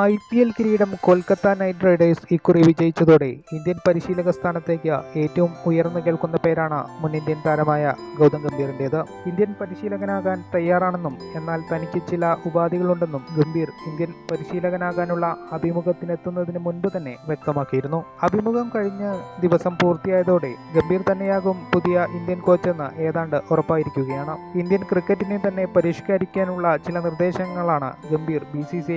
I P L കിരീടം Kolkata night Riders ഇക്കുറി വിജയിച്ചതോടെ Indian പരിശീലക സ്ഥാനത്തേക്ക് ഏറ്റവും ഉയർന്നു കേൾക്കുന്ന പേരാണ് മുൻ ഇന്ത്യൻ താരമായ ഗൗതം ഗംഭീറിന്റേത്. ഇന്ത്യൻ പരിശീലകനാകാൻ തയ്യാറാണെന്നും എന്നാൽ തനിക്ക് ചില ഉപാധികളുണ്ടെന്നും ഗംഭീർ ഇന്ത്യൻ പരിശീലകനാകാനുള്ള അഭിമുഖത്തിനെത്തുന്നതിന് മുൻപ് തന്നെ വ്യക്തമാക്കിയിരുന്നു. അഭിമുഖം കഴിഞ്ഞ ദിവസം പൂർത്തിയായതോടെ ഗംഭീർ തന്നെയാകും പുതിയ ഇന്ത്യൻ കോച്ചെന്ന് ഏതാണ്ട് ഉറപ്പായിരിക്കുകയാണ്. ഇന്ത്യൻ ക്രിക്കറ്റിനെ തന്നെ പരിഷ്കരിക്കാനുള്ള ചില നിർദ്ദേശങ്ങളാണ് ഗംഭീർ ബി സി സി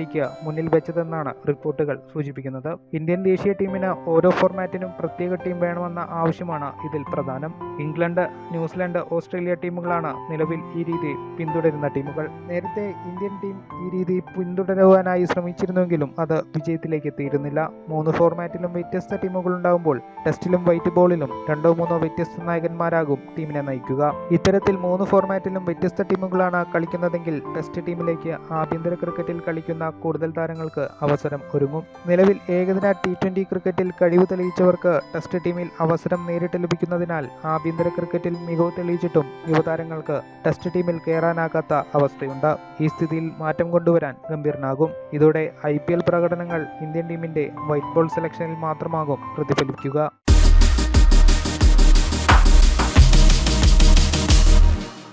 ഐക്ക് റിപ്പോർട്ടുകൾ സൂചിപ്പിക്കുന്നത്. ഇന്ത്യൻ ദേശീയ ടീമിന് ഓരോ ഫോർമാറ്റിനും പ്രത്യേക ടീം വേണമെന്ന ആവശ്യമാണ് ഇതിൽ പ്രധാനം. ഇംഗ്ലണ്ട് ന്യൂസിലൻഡ് ഓസ്ട്രേലിയ ടീമുകളാണ് നിലവിൽ ഈ രീതി പിന്തുടരുന്ന ടീമുകൾ. നേരത്തെ ഇന്ത്യൻ ടീം ഈ രീതി പിന്തുടരുവാനായി ശ്രമിച്ചിരുന്നുവെങ്കിലും അത് വിജയത്തിലേക്ക് എത്തിയിരുന്നില്ല. മൂന്ന് ഫോർമാറ്റിലും വ്യത്യസ്ത ടീമുകൾ ഉണ്ടാകുമ്പോൾ ടെസ്റ്റിലും വൈറ്റ് ബോളിലും രണ്ടോ മൂന്നോ വ്യത്യസ്ത നായകന്മാരാകും ടീമിനെ നയിക്കുക. ഇത്തരത്തിൽ മൂന്ന് ഫോർമാറ്റിലും വ്യത്യസ്ത ടീമുകളാണ് കളിക്കുന്നതെങ്കിൽ ടെസ്റ്റ് ടീമിലേക്ക് ആഭ്യന്തര ക്രിക്കറ്റിൽ കളിക്കുന്ന കൂടുതൽ താരങ്ങൾക്ക് അവസരം ഒരുങ്ങും. നിലവിൽ ഏകദിന ടി ട്വന്റി ക്രിക്കറ്റിൽ കഴിവ് തെളിയിച്ചവർക്ക് ടെസ്റ്റ് ടീമിൽ അവസരം നേരിട്ട് ലഭിക്കുന്നതിനാൽ ആഭ്യന്തര ക്രിക്കറ്റിൽ മികവ് തെളിയിച്ചിട്ടും യുവതാരങ്ങൾക്ക് ടെസ്റ്റ് ടീമിൽ കയറാനാകാത്ത അവസ്ഥയുണ്ട്. ഈ സ്ഥിതിയിൽ മാറ്റം കൊണ്ടുവരാൻ ഗംഭീരനാകും. ഇതോടെ ഐ പ്രകടനങ്ങൾ ഇന്ത്യൻ ടീമിന്റെ വൈറ്റ് ബോൾ സെലക്ഷനിൽ മാത്രമാകും പ്രതിഫലിക്കുക.